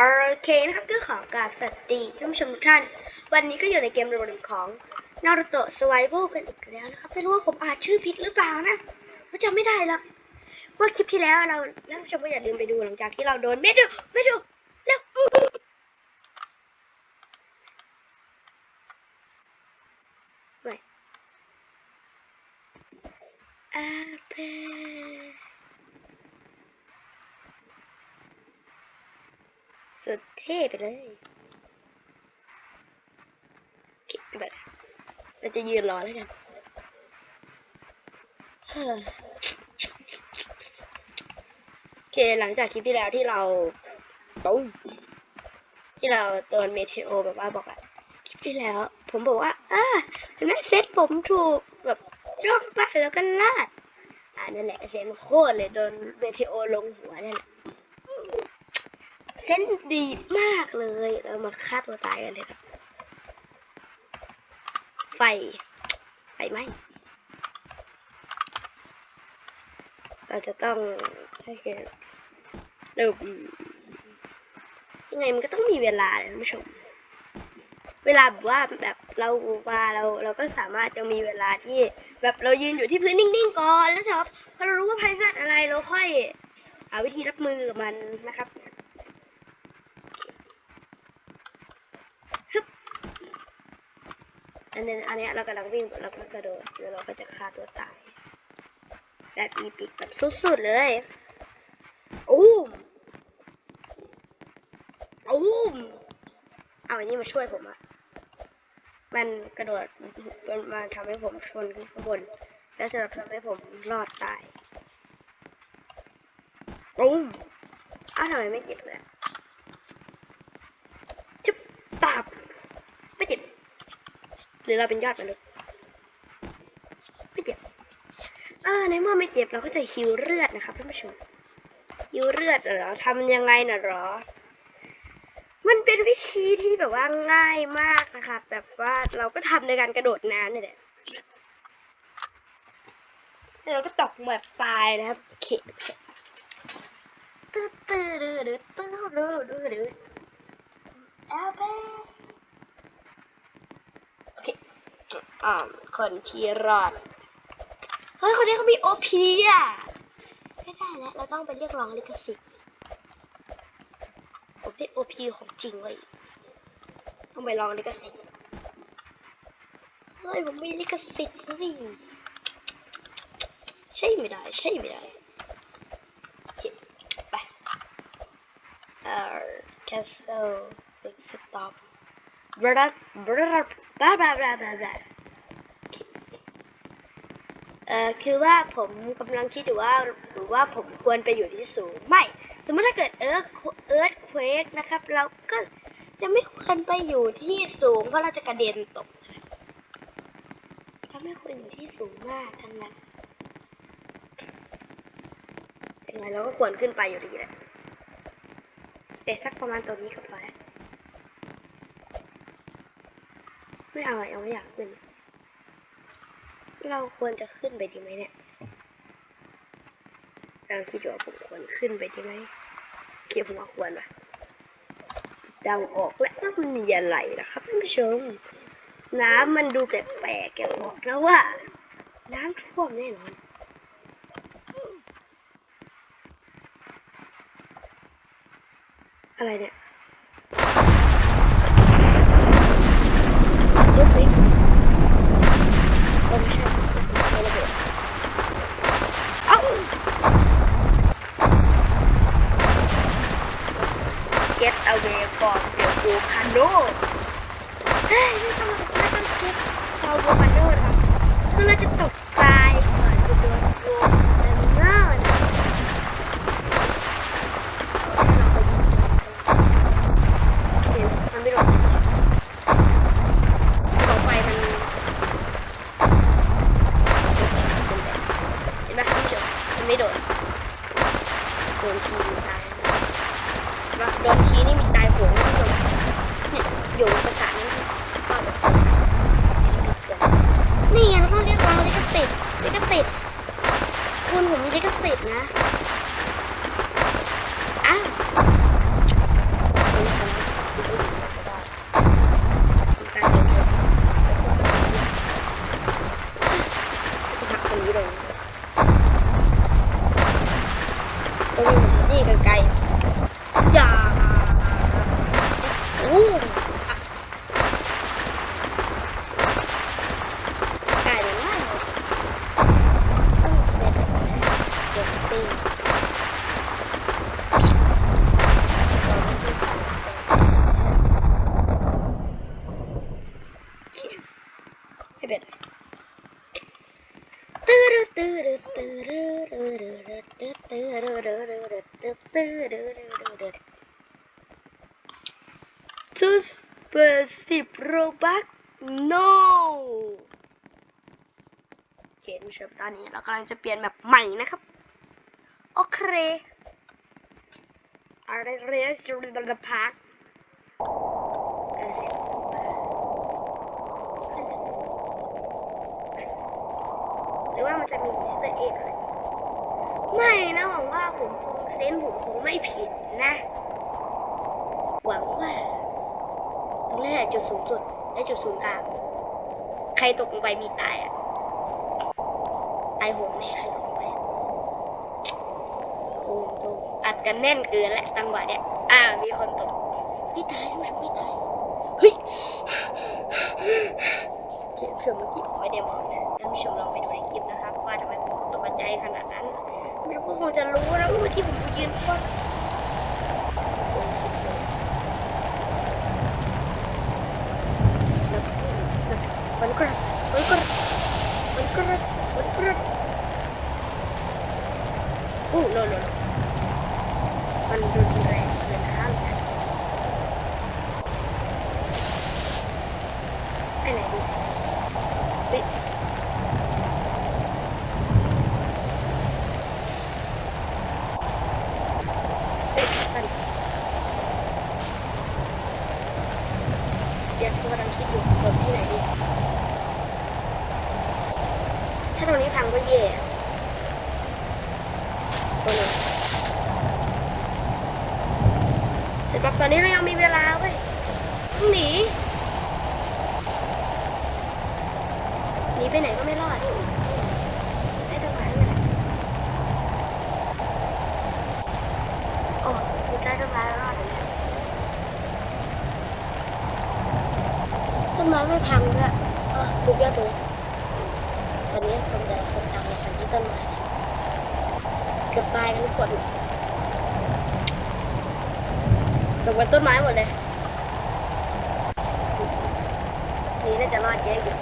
โอเคนะครับก็ขอกราบสวัสดีท่านผู้ชมทุกท่าน วันนี้ก็อยู่ในเกมโรบอทของนารูโตะสไวเบิลกันอีกแล้วนะครับไม่รู้ว่าผมอ่านชื่อผิดหรือเปล่านะผมจำไม่ได้แล้วเมื่อคลิปที่แล้วเราท่านผู้ชมก็อย่าลืมไปดูหลังจากที่เราโดนเมดูเมดูแล้วไม่อาเป สุดเท่ ไปเลยโอเคไม่เรเราจะยืนรอแล้วกันเฮ้อโอเคหลังจากคลิปที่แล้วที่เราตุ้มที่เราโดนเมเทโอแบบว่าบอกอะคลิปที่แล้ว ผมบอกว่าอ่าเห็นไหมเซตผมถูกแบบร่องไปแล้วก็ลาดอ่านั่นแหละเซนโคตรเลยโดนเมเทโอลงหัวนั่นแหละ เส้นดีมากเลย เรามาฆ่าตัวตายกันเถอะครับ ไฟ ไฟไหมเราจะต้องให้เกิดเร็วยังไงมันก็ต้องมีเวลาเลยท่านผู้ชม เวลาแบบว่าแบบเรามาเราเราก็สามารถจะมีเวลาที่แบบเรายืนอยู่ที่พื้นนิ่งๆก่อนแล้วเสร็จแล้วพอเรารู้ว่าภัยพิบัติอะไรเราค่อยหาวิธีรับมือกับมันนะครับ อันนี้อันเนี้ยเรากำลังวิ่งเราก็กระโดดแล้วเราก็จะฆ่าตัวตาย แบบอีปิกแบบสุดๆเลยอู้มอู้มเอาอันนี้มาช่วยผมอะมันกระโดดมันมาทำให้ผมชนขึ้นข้างบน แล้วสำหรับทำให้ผมรอดตายอู้มอ้าวทำไมไม่เจ็บเลยอะจุ๊บตับไม่เจ็บ ห รือเราเป็นยอดมนุษย์ไม่เจ็บเออในเมื่อไม่เจ็บเราก็จะฮิวเลือดนะครับท่านผู้ชมฮิวเลือดเหรอทำยังไงน่ะหรอ มันเป็นวิธีที่แบบว่าง่ายมากนะครับแบบว่าเราก็ทำในการกระโดดน้ำนี่แหละแล้วเราก็ตกแบบตายนะครับโอเคตื้อตื้อดื้อดื้อตื้อดื้อดื้อดื้อแอลเบ้ อ่าคนที่รอด เฮ้ย คนนี้เขามีโอพีอะ ไม่ได้แล้ว เราต้องไปเรียกร้องลิขสิทธิ์ ผมได้โอพีของจริงเลยต้องไปลองลิขสิทธิ์ เฮ้ย ผมมีลิขสิทธิ์เฮ้ยใช่ไม่ได้ ใช่ไม่ได้เจ็บไปเอ่อ castle big stop บลับบลับ บลับบลับบลับบลับบลับเอ่อคือว่าผมกำลังคิดอยู่ว่าหรือว่าผมควรไปอยู่ที่สูง ไม่ สมมติถ้าเกิดเอิร์ธเอิร์ธเควกนะครับ เราก็จะไม่ควรไปอยู่ที่สูง เพราะเราจะกระเด็นตกเราไม่ควรอยู่ที่สูงมากทั้งนั้นเป็นไงเราก็ควรขึ้นไปอยู่ดีแหละแต่สักประมาณตรงนี้ก็พอแล้ว ไม่เอาอะยังไม่อยากขึ้น เราควรจะขึ้นไปดีไหมเนี่ยเราคิดอยู่ว่าผมควรขึ้นไปดีไหมโอเคผมว่าควรว่ะดังออกและว่ามันมีอะไรนะครับท่านผู้ชม น้ำมันดูแปลกๆแกบอกแล้วว่า น้ำท่วมแน่นอนอะไรเนี่ยรถเล็ก โอ้ ไม่ใช่ไม่ใช่ไม่ระเบิดเอ้า get away from the volcano เฮ้ยไม่ต้องไม่ต้อง get from volcano นะครับคือเราจะตกอนจะโดน volcano นะโอเคมันไม่โดนต่อไปมัน เห็นไหมท่านผู้ชมมัน ไม่โดนโดนทีมีตายว่าโดนทีนี่มีตายโหงท่านผู้ชมเนี่ยอยู่ภาษานั้นก็แบบสบายนี่ไงเราต้องเรียกร้องลิขสิทธิ์ลิขสิทธิ์คุณผมมีลิขสิทธิ์นะ ปีไม่เป็นตื้อตื้อตื้อตื้อตื้อตื้อตื้อตื้อตื้อตื้อตื้อตื้อตื้อเปอร์สิบโรบัก no เขียนเชิญตานี้เรากำลังจะเปลี่ยนแบบใหม่นะครับ โอเคอะไรเรียกจูริบัลพาร์คเออเสร็จหรือว่ามันจะมีอิสเตอร์เอ็กอะไรไม่นะหวังว่าผมคงเซนผมคงไม่ผิดนะ หวังว่าตรงแรกจุดสูงสุดและจุดศูนย์กลาง ใครตกลงไปมีตายอะ ตายโหงแน่ใครตมตูมันแน่นเกินแหละตังหวะเนี้ยอ่ามีคนตกไม่ตายท่านผู้ชมไม่ตายเฮ้ยเกมเชื่อเมื่อกี้ผมไม่ได้มองนะท่านผู้ชมลองไปดูในคลิปนะครับ ว่าทำไมผมตกใจขนาดนั้นไม่รู้ก็คงจะรู้นะว่าเมื่อกี้ผมยืนฟาดโอ้ยสุดเลยมันกระมันกระมันกระโอ้โนโนมันรุนแรงเกินห้ามใจไปไหนดีเฮ้ย กันเดี๋ยวกำลังคิดอยู่เปิดที่ไหนดี ถ้าตรงนี้พังก็แย่ตรงนี้เสร็จปั๊บตอนนี้เรายังมีเวลาเว้ยต้องหนี หนีไปไหนก็ไม่รอดให้จังหวะนี้แหละ โอ้มีใต้ต้นไม้รอดเลยเนี่ยต้น ไม้ไม่พังด้วยเออสุดยอดเลยตอนนี้คนใหญ่คนตามมากันที่ต้นไม้เกือบตายกันทุกคนลงบนต้นไม้หมดเลยนี่น่าจะรอดเยอะอยู่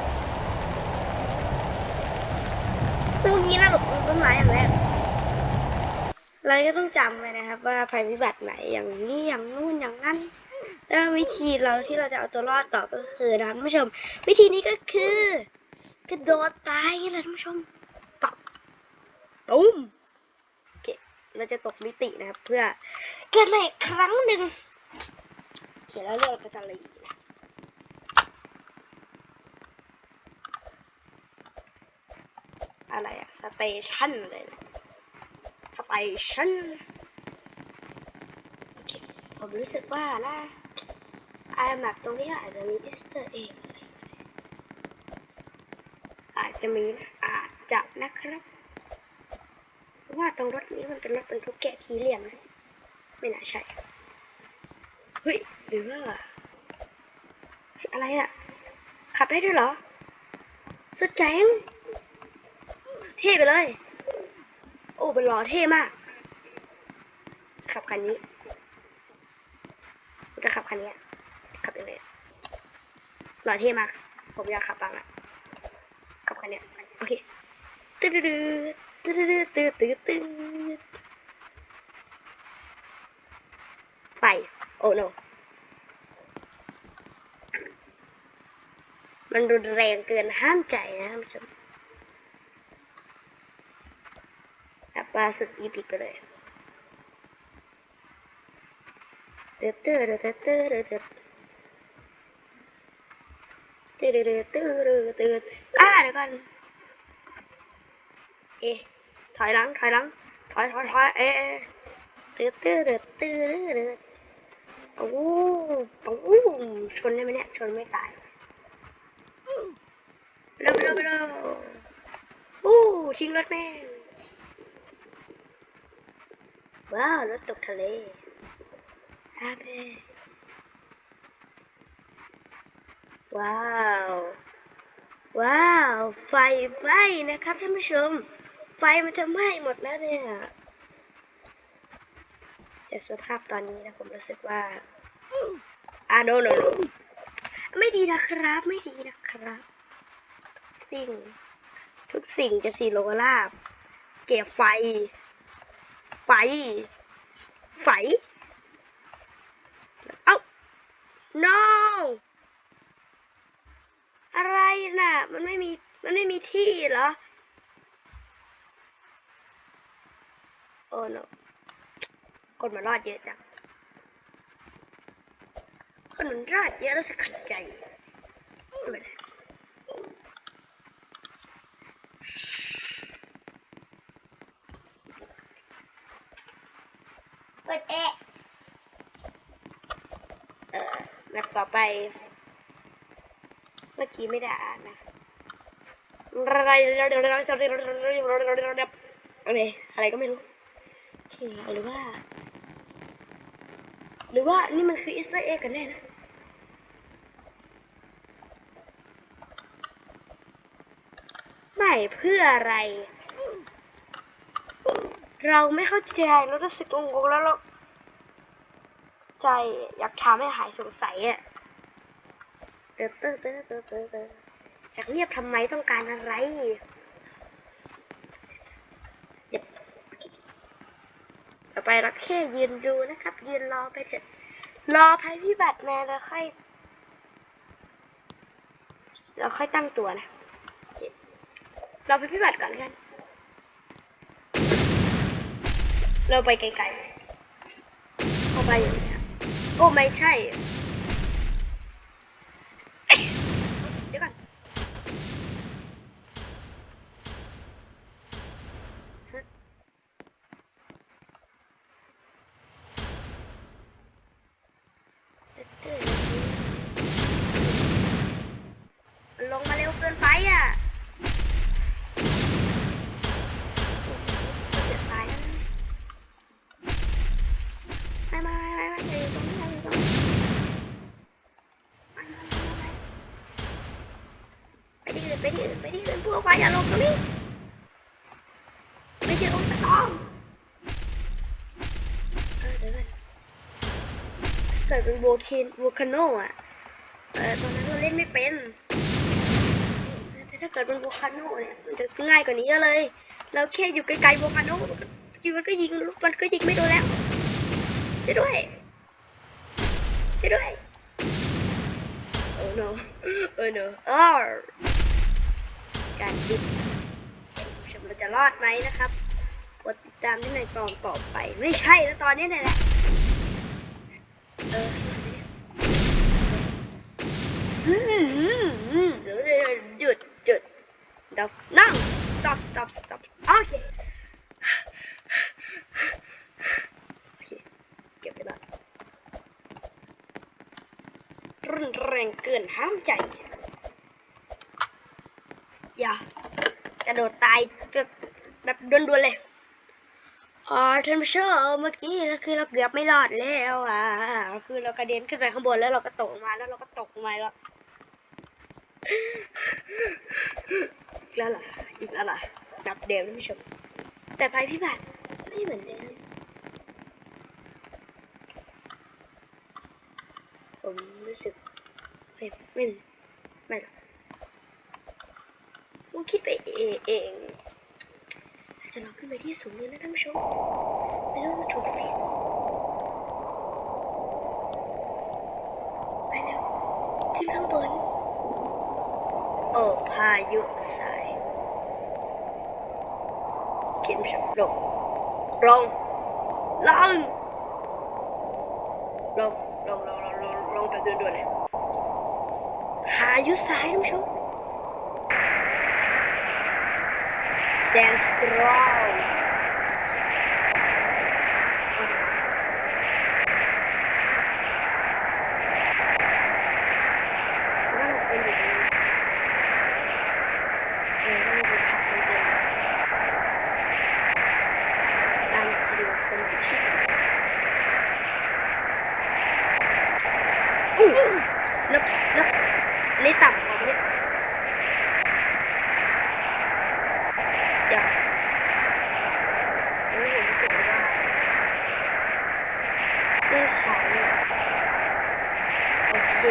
ตรงนี้น่าหลบบนต้นไม้อย่างแรกเราก็ต้องจำไว้นะครับ ว่าภัยพิบัติไหนอย่างนี้อย่างนู่นอย่างนั้น แล้ววิธีเราที่เราจะเอาตัวรอดต่อก็คือนะท่านผู้ชม วิธีนี้ก็คือกระโดดตายนี่แหละท่านผู้ชมปับตุ้มโอเคเราจะตกมิตินะครับเพื่อเกิดใหม่ครั้งหนึ่งเขียนแล้วเรื่องก็จะรีนะอะไรอะสเตชันเลยนะสเตชันโอเคผมรู้สึกว่านะ ไอแมปตรงนี้อาจจะมีอิสเตอร์เองอาจจะมีอาจจะนะครับเพราะว่าตรงรถนี้มันเป็นรถบรรทุกแกะทีเรียมนะไม่น่าใช่เฮ้ยหรือว่าอะไรอะขับได้ด้วยเหรอ สุดแจ๋งเท่ไปเลย โอ้เป็นหล้อเท่มาก ขับคันนี้จะขับคันนี้ขับยังไง หล้อเท่มาก ผมอยากขับบ้างอะขับคันเนี้ยโอเคตื้อตื้อตื้อตื้อตื้อตื้อตื้อไปโอ้โนมันรุนแรงเกินห้ามใจนะท่านผู้ชมแบบว่าสุดอีพิกไปเลยเตือเตือเตือเตอเตือเตือเตือเตือเตือเตือเตืออ่าเดี๋ยวก่อนเอ๊ะถอยหลังถอยหลังถอยถอยถอยเอ๊ะเตือเตือเตือเตือเตือโอ้โอ้ชนได้ไหมเนี่ยชนไม่ตายเร็วเร็วเร็วโอ้ทิ้งรถแม่งว้าวรถตกทะเลอาเบ ว้าว ว้าว ไฟไหม้นะครับท่านผู้ชม ไฟมันจะไหม้หมดแล้วเนี่ยจากสภาพตอนนี้นะผมรู้สึกว่าอ่าโนโนโนไม่ดีนะครับ ไม่ดีนะครับ สิ่ง ทุกสิ่งจะสีโลลาบ เก็บไฟ ไฟ ไฟ เอ้า no ไม่มี มันไม่มีที่เหรอ โอ้ no คนมารอดเยอะจัง คนมันรอดเยอะแล้วสักขัดใจไม่เป็นไรเปิดแอร์เออแบบต่อไป เมื่อกี้ไม่ได้อ่านนะอะไรอะไรอะไรก็ไม่รู้ที่หรือว่า หรือว่านี่มันคืออิสราเอลกันแน่นะไม่เพื่ออะไร เราไม่เข้าใจเรารู้สึกงงแล้วเราใจอยากทำให้หายสงสัยอะ เตอเตอเตอเตอเตอเตอจะเรียบทำไมต้องการอะไรเดี๋ยวต่อไปเราแค่ยืนดูนะครับ ยืนรอไปเถอะรอภัยพิบัติมาแล้วค่อยเราค่อยตั้งตัวนะ เราไปพิบัติก่อนกัน เราไปไกลๆเข้าไปอย่างนี้ครับโอ้ไม่ใช่ เดี๋ยวก่อนฮะมันลงมาเร็วเกินไปอะ เกือบตายแล้วนะไม่ไม่ไม่ไม่ไม่อยู่ตรงนี้อยู่ตรงนี้ไม่ไม่ไม่ไม่ไปที่อื่นไปที่อื่ นไปที่อื่นพวกควายอย่าลงตรงนี้ไม่ใช่องสตอมเออเดี๋ยวก่อนเกิดเป็นโวลคินโวคาโนอะเออตอนนั้นเราเล่นไม่เป็นแต่ถ้าเกิดเป็นโวคาโนเนี่ยมันจะง่ายกว่านี้เยอะเลย เราแค่อยู่ไกลๆโวคาโนยิงมันก็ยิงมันก็ยิงไม่โดนแล้วช่วยด้วยช่วยด้วยโอ้ no โอ้ no อ้าว การดิบชมเราจะรอดไหมนะครับกดติดตามที่ในตอนต่อไป ไม่ใช่แล้วตอนนี้เนี่ยแหละเอออืมอืมอืมเดี๋ยวหยุดหยุดเดี๋ยวนั่ง stop stop stop โอเคโอเคเก็บไปบ้างรุนแรงเกินห้ามใจ อย่ากระโดดตายแบบแบบด่วนๆเลยอ๋อท่านผู้ชมเมื่อกี้นะคือเราเกือบไม่รอดแล้วอะ คือเรากระเด็นขึ้นไปข้างบนแล้วเราก็ตกมาแล้วเราก็ตกมาแล้วอีกแล้วเหรออีกแล้วเหรอนับเดิมท่านผู้ชม แต่ภัยพิบัติไม่เหมือนเดิมผมรู้สึกไม่ไม่ไม่หรอก ผมคิดไปเองเองถ้าจะลองขึ้นไปที่สูงเลยนะท่านผู้ชมไม่รู้ว่ามันถูกหรือผิดไปเร็วขึ้นข้างบน โอ้พายุสายเขียนผิดลงลงลงลงลงลงลงลงลงแบบด่วนๆเลยพายุสายท่านผู้ชม stand strong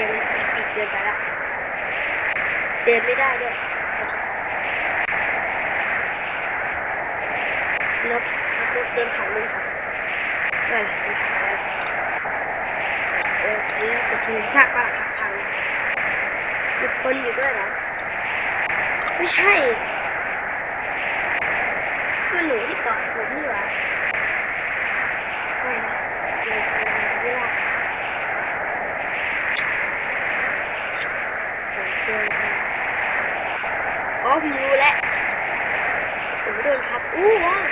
มันปิดปิดเกินไปละเดินไม่ได้ด้วยโอเคนกนกเดินเขาเดินเขานั่นเดินเขาแล้วเอออันนี้ไปถึงซากปรักหักพังมีคนอยู่ด้วยเหรอ ไม่ใช่มันหนูที่เกาะผมนี่หว่าไม่นะเราเราจะไม่รอดผมเชื่อใจอ๋อ ผมรู้แล้วผมโดนทับอู้ว้าว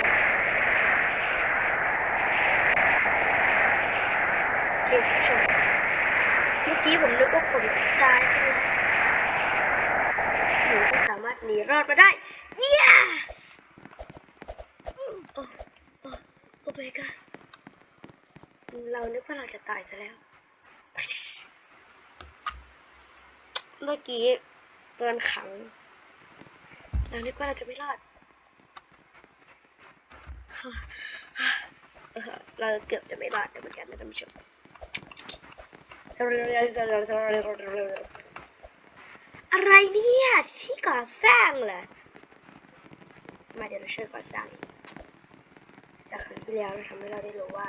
เจ็บชมเมื่อกี้ผมนึกว่าผมจะตายซะแล้วหนูก็สามารถหนีรอดมาได้ yes โอ้โอ้โอ้ my god เรานึกว่าเราจะตายซะแล้ว เมื่อกี้ตอนขัง เรานึกว่าเราจะไม่รอด เราเกือบจะไม่รอดเหมือนกันนะท่านผู้ชมอะไรเนี่ยที่ก่อสร้างเหรอมาเดี๋ยวเราช่วยก่อสร้างจากครั้งที่แล้วเราทำให้เราได้รู้ว่า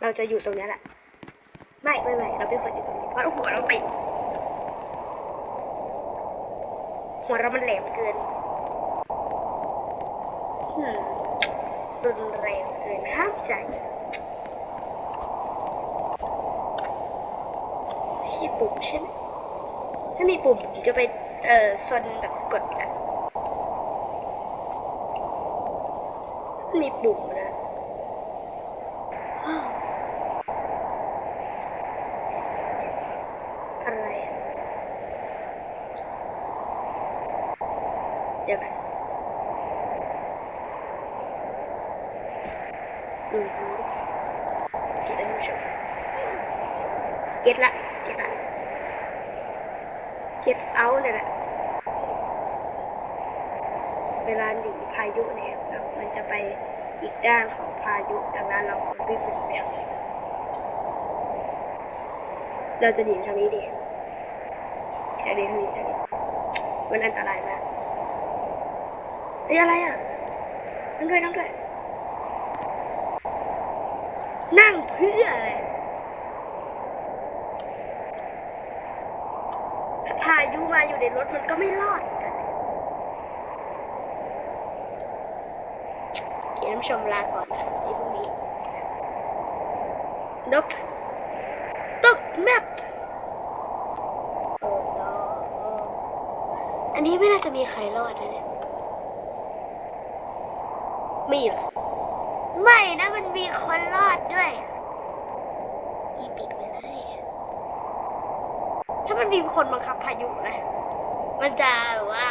เราจะอยู่ตรงนี้แหละ ไม่ไม่ไม่เราไม่ควรอยู่ตรงนี้เพราะหัวเราติดหัวเรามันแหลมเกินหืมรุนแรงเกินห้ามใจใช่ปุ่มใช่ไหมถ้ามีปุ่มผมจะไปเอ่อซนแบบกดอะมีปุ่มนะ อ้าวอะไรอะเดี๋ยวกันอืมเก็ตแล้วผู้ชมเก็ตละ เก็ตละ เก็ตเอาเนี่ยแหละ เวลาหนีพายุเนี่ยมันจะไปอีกด้านของพายุ ดังนั้นเราควรวิ่งไปดีแบบนี้ เราจะหนีทางนี้ดีทางนี้ทางนี้ทางนี้ มันอันตรายมากเฮ้อะไรอะนั่งด้วยนั่งด้วย นั่งเพื่ออะไร ถ้าพา ยุมาอยู่ในรถมันก็ไม่รอดกันเขียนชมลาก่อนนะครับไอ้พวกนี้นกตกแมปโอ้ no อันนี้ไม่น่าจะมีใครรอดเลยเนี่ยมีหรอไม่นะมันมีคนรอดด้วย อีปิดไปเลย ถ้ามันมีคนบังคับพายุนะ มันจะแบบว่า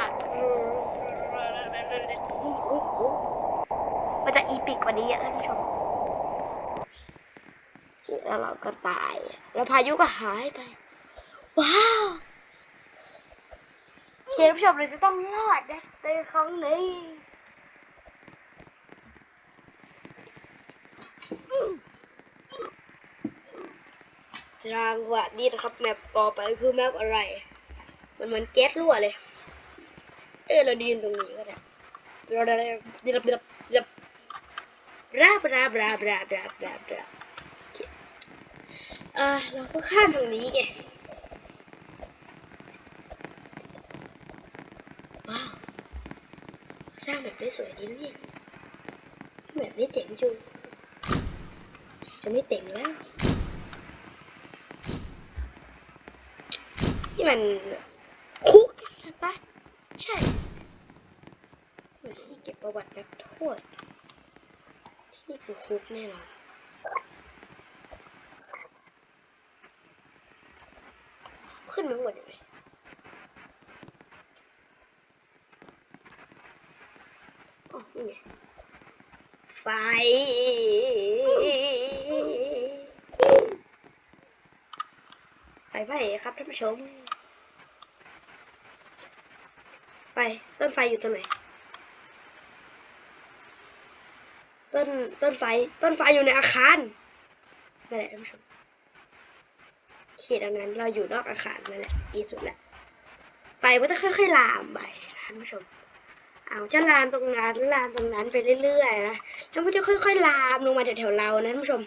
มันจะอีปิกกว่านี้เยอะท่านผู้ชมแล้วเราก็ตาย แล้วพายุก็หายไป ว้าวเขียนผู้ชมเลยจะต้องรอดนะในครั้งนี้ จังหวะนี้นะครับ แมปต่อไปคือแมปอะไร มันเหมือนแก๊สรั่วเลย เออเราดีนตรงนี้ก็ได้เราได้ดีรับดีรับดีรับราบราบราบราบราบราบราโอเคอ่าเราก็ข้ามตรงนี้ไงว้าวสร้างแบบได้สวยดีนะเนี่ยแบบนี้เจ๋งจุงจะไม่เต็งแล้ว ที่มันคุกใช่ปะใช่เหมือนที่เก็บประวัตินักโทษ ที่นี่คือคุกแน่นอนขึ้นมาหมดเลยโอ้นี่ไงไฟไฟไหม้ครับท่านผู้ชม ไฟ ต้นไฟอยู่ตรงไหน ต้นต้นไฟ ต้นไฟอยู่ในอาคารนั่นแหละท่านผู้ชมเขตดังนั้นเราอยู่นอกอาคารนั่นแหละดีสุดแหละไฟมันจะค่อยๆลามไปท่านผู้ชมเอาจะลามตรงนั้นลามตรงนั้นไปเรื่อยๆนะแล้วมันจะค่อยๆลามลงมาแถวๆเรานะท่านผู้ชม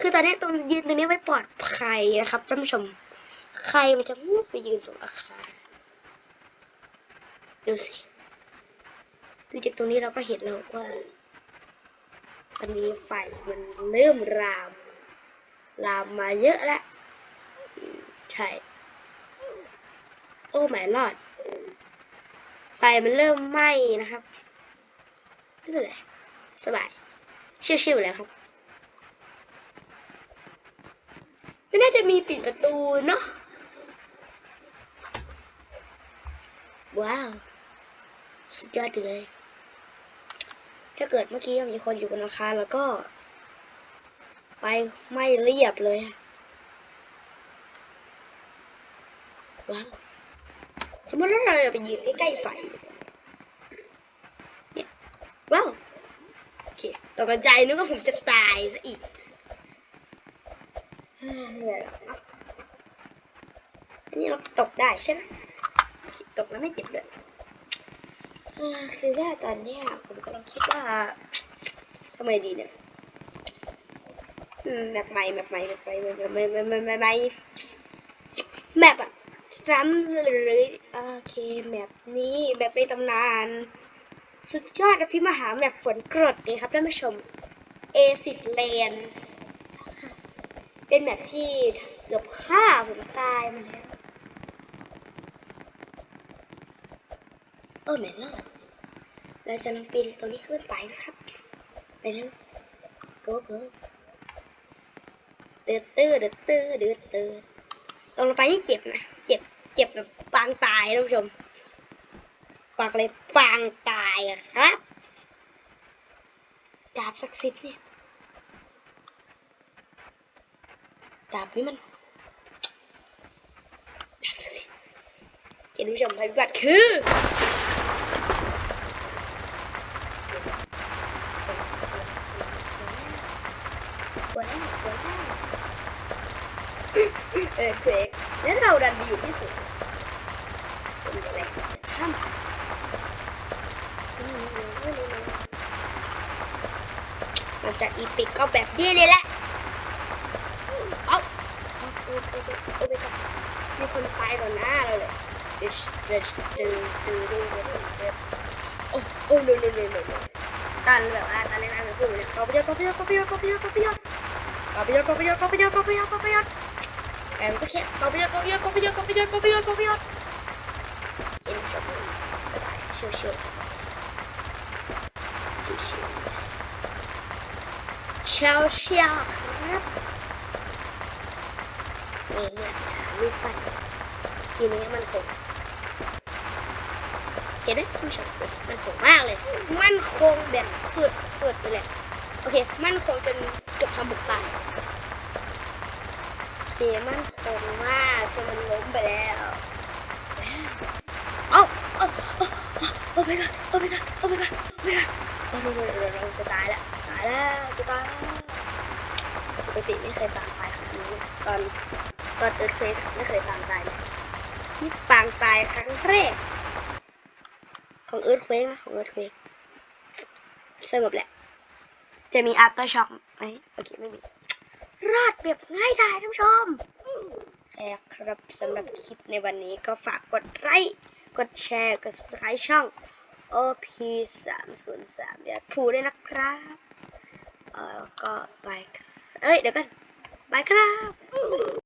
คือตอนนี้ตรงยืนตรงนี้ไม่ปลอดภัยนะครับท่านผู้ชม ใครมันจะมุดไปยืนตรงอาคาร ดูสิดูจากตรงนี้เราก็เห็นแล้วว่าตอนนี้ไฟมันเริ่มรามลามมาเยอะแล้ว ใช่ โอ้ไม่รอด ไฟมันเริ่มไหม้นะครับไม่เป็นไรสบาย ชิวๆแล้วครับ ไม่น่าจะมีปิดประตูเนาะว้าว สุดยอดไปเลย ถ้าเกิดเมื่อกี้มีคนอยู่บนอาคารแล้วก็ ไปไม่เรียบเลยอะว้าวสมมติว่าเราไปยืนใกล้ไฟเนี่ยว้าวโอเคตกใจนึกว่าผมจะตายซะอีกอันนี้เราตกได้ใช่ไหมตกแล้วไม่เจ็บเลย คือว่าตอนเนี้ยผมกำลังคิดว่าทำไมดีเนี่ยอืมแบบใหม่แบบใหม่แบบใหม่แบบใหม่แบบใหม่แบบใหม่แมปอะซ้ำเลยโอเคแมปนี้แบบในตำนาน สุดยอดอภิมหาแมปฝนกรดนี่ครับท่านผู้ชม A สิบเลนเป็นแมปที่เกือบฆ่าผมตายมาแล้ว โอ้ไม่รอดเราจะลองปีนตรงนี้ขึ้นไปนะครับ ไปแล้ว go go เดือดตื้อเดือดตื้อเดือดตื้อลงลงไปนี่เจ็บนะ เจ็บ เจ็บแบบปางตายท่านผู้ชมปากเลยปางตายอะครับดาบศักดิ์สิทธิ์เนี่ยดาบนี้มันดาบศักดิ์สิทธิ์เกณฑ์ผู้ชมภัยพิบัติคือ หัวแรกหัวแรก เออเพลงแล้วเราดันไปอยู่ที่สุดเป็นแรงห้ามมันจะอีปิกก็แบบนี้นี่แหละเอาเอาเอาเอาเอาเอาไปก่อนมีคนตายต่อหน้าเราเลยเดชเดชเดชเดชเดชเดโอ้โอ้ no no no no no ตอนแบบว่าตอนแรกๆเราพูดเลยกอปยอดกอปยอดกอปยอดกอปยอดกอปยอดกอปยอดกอปยอดกอปยอดกอปยอดกอปยอด แต่มันก็แค่กอปยอดกอปยอดกอปยอดกอปยอดกอปยอดกอปยอดเย็นจบสบายชิวชิวชิวชิวเช้าเช้าครับนี่เนี่ยถ่ายรูปปั้นทีนี้มันคงเห็นไหมคุณผู้ชมมันคงมากเลย มันคงแบบสุดสุดไปเลยโอเค มันคงจนเกือบทำบุกตายโอเคมัน คงมากจนมันล้มไปแล้วเอาเอาเอาโอ้ my god โอ้ my god โอ้ my god โอ้ my god โอ้ my god เราจะตายแล้วตายแล้วจะตายแล้วปกติไม่เคยปางตายขนาดนี้นะตอนตอนเอิร์ธเควกไม่เคยปางตายเลยนี่ปางตายครั้งแรกของเอิร์ธเควกนะของเอิร์ธเควกสงบแหละ จะมี after shock ไหมโอเคไม่มีรอดแบบง่ายดายท่านผู้ชม แค่ครับสำหรับคลิปในวันนี้ก็ฝากกดไลค์กดแชร์กด subscribe ช่อง OP 3 0 3อย่าถูด้วยนะครับเออก็บายครับเอ้ย เดี๋ยวกันบายครับ